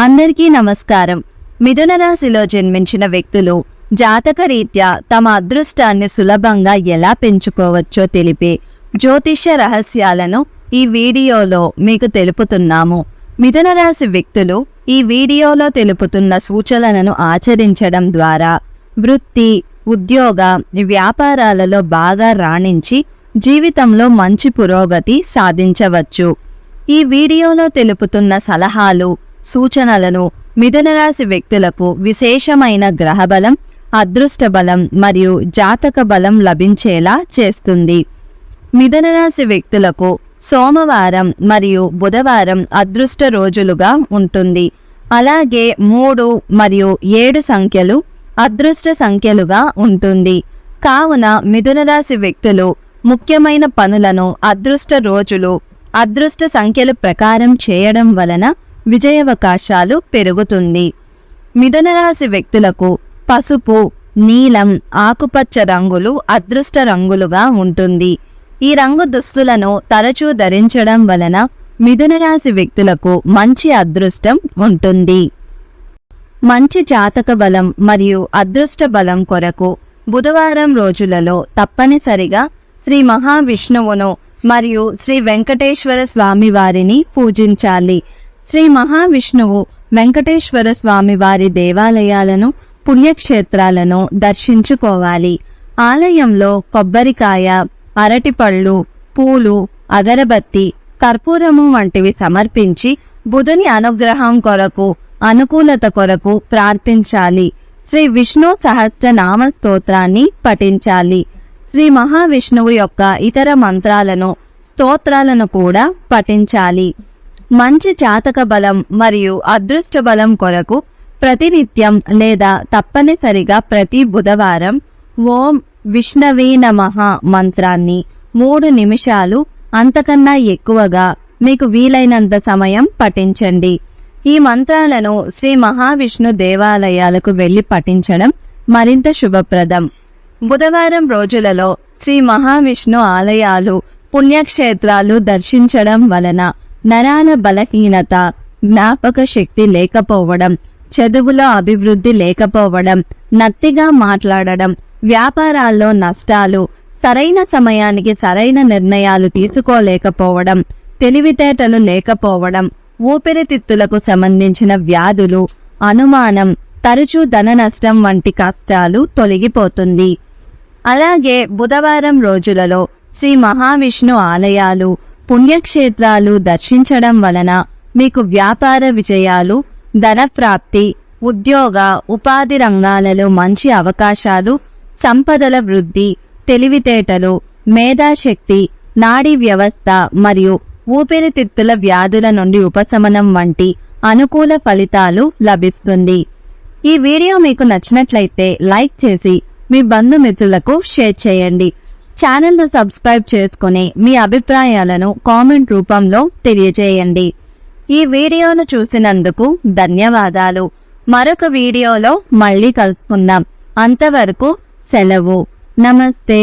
అందరికీ నమస్కారం. మిథున రాశిలో జన్మించిన వ్యక్తులు జాతకరీత్యా తమ అదృష్టాన్ని సులభంగా ఎలా పెంచుకోవచ్చో తెలిపే జ్యోతిష్య రహస్యాలను ఈ వీడియోలో మీకు తెలుపుతున్నాము. మిథున రాశి వ్యక్తులు ఈ వీడియోలో తెలుపుతున్న సూచనలను ఆచరించడం ద్వారా వృత్తి ఉద్యోగ వ్యాపారాలలో బాగా రాణించి జీవితంలో మంచి పురోగతి సాధించవచ్చు. ఈ వీడియోలో తెలుపుతున్న సలహాలు సూచనలను మిథునరాశి వ్యక్తులకు విశేషమైన గ్రహబలం అదృష్ట బలం మరియు జాతక బలం లభించేలా చేస్తుంది. మిథునరాశి వ్యక్తులకు సోమవారం మరియు బుధవారం అదృష్ట రోజులుగా ఉంటుంది. అలాగే మూడు మరియు ఏడు సంఖ్యలు అదృష్ట సంఖ్యలుగా ఉంటుంది. కావున మిథునరాశి వ్యక్తులు ముఖ్యమైన పనులను అదృష్ట రోజులు అదృష్ట సంఖ్యల ప్రకారం చేయడం వలన విజయవకాశాలు పెరుగుతుంది. మిథునరాశి వ్యక్తులకు పసుపు నీలం ఆకుపచ్చ రంగులు అదృష్ట రంగులుగా ఉంటుంది. ఈ రంగు దుస్తులను తరచూ ధరించడం వలన మిథునరాశి వ్యక్తులకు మంచి అదృష్టం ఉంటుంది. మంచి జాతక బలం మరియు అదృష్ట బలం కొరకు బుధవారం రోజులలో తప్పనిసరిగా శ్రీ మహావిష్ణువును మరియు శ్రీ వెంకటేశ్వర స్వామి వారిని పూజించాలి. శ్రీ మహావిష్ణువు వెంకటేశ్వర స్వామి వారి దేవాలయాలను పుణ్యక్షేత్రాలను దర్శించుకోవాలి. ఆలయంలో కొబ్బరికాయ అరటిపళ్ళు పూలు అగరబత్తి కర్పూరము వంటివి సమర్పించి బుధుని అనుగ్రహం కొరకు అనుకూలత కొరకు ప్రార్థించాలి. శ్రీ విష్ణు సహస్ర నామ స్తోత్రాన్ని పఠించాలి. శ్రీ మహావిష్ణువు యొక్క ఇతర మంత్రాలను స్తోత్రాలను కూడా పఠించాలి. మంచి జాతక బలం మరియు అదృష్ట బలం కొరకు ప్రతినిత్యం లేదా తప్పనిసరిగా ప్రతి బుధవారం ఓం విష్ణవే నమః మంత్రాన్ని మూడు నిమిషాలు అంతకన్నా ఎక్కువగా మీకు వీలైనంత సమయం పఠించండి. ఈ మంత్రాలను శ్రీ మహావిష్ణు దేవాలయాలకు వెళ్ళి పఠించడం మరింత శుభప్రదం. బుధవారం రోజులలో శ్రీ మహావిష్ణు ఆలయాలు పుణ్యక్షేత్రాలు దర్శించడం వలన నరాల బలహీనత జ్ఞాపక శక్తి లేకపోవడం చదువులో అభివృద్ధి లేకపోవడం నత్తిగా మాట్లాడడం వ్యాపారాల్లో నష్టాలు సరైన సమయానికి సరైన నిర్ణయాలు తీసుకోలేకపోవడం తెలివితేటలు లేకపోవడం ఊపిరితిత్తులకు సంబంధించిన వ్యాధులు అనుమానం తరచూ ధన నష్టం వంటి కష్టాలు తొలగిపోతుంది. అలాగే బుధవారం రోజులలో శ్రీ మహావిష్ణు ఆలయాలు పుణ్యక్షేత్రాలు దర్శించడం వలన మీకు వ్యాపార విజయాలు ధనప్రాప్తి ఉద్యోగ ఉపాధి రంగాలలో మంచి అవకాశాలు సంపదల వృద్ధి తెలివితేటలు మేధాశక్తి నాడీ వ్యవస్థ మరియు ఊపిరితిత్తుల వ్యాధుల నుండి ఉపశమనం వంటి అనుకూల ఫలితాలు లభిస్తుంది. ఈ వీడియో మీకు నచ్చినట్లయితే లైక్ చేసి మీ బంధుమిత్రులకు షేర్ చేయండి. ఛానల్ను సబ్స్క్రైబ్ చేసుకుని మీ అభిప్రాయాలను కామెంట్ రూపంలో తెలియజేయండి. ఈ వీడియోను చూసినందుకు ధన్యవాదాలు. మరొక వీడియోలో మళ్ళీ కలుసుకుందాం. అంతవరకు సెలవు. నమస్తే.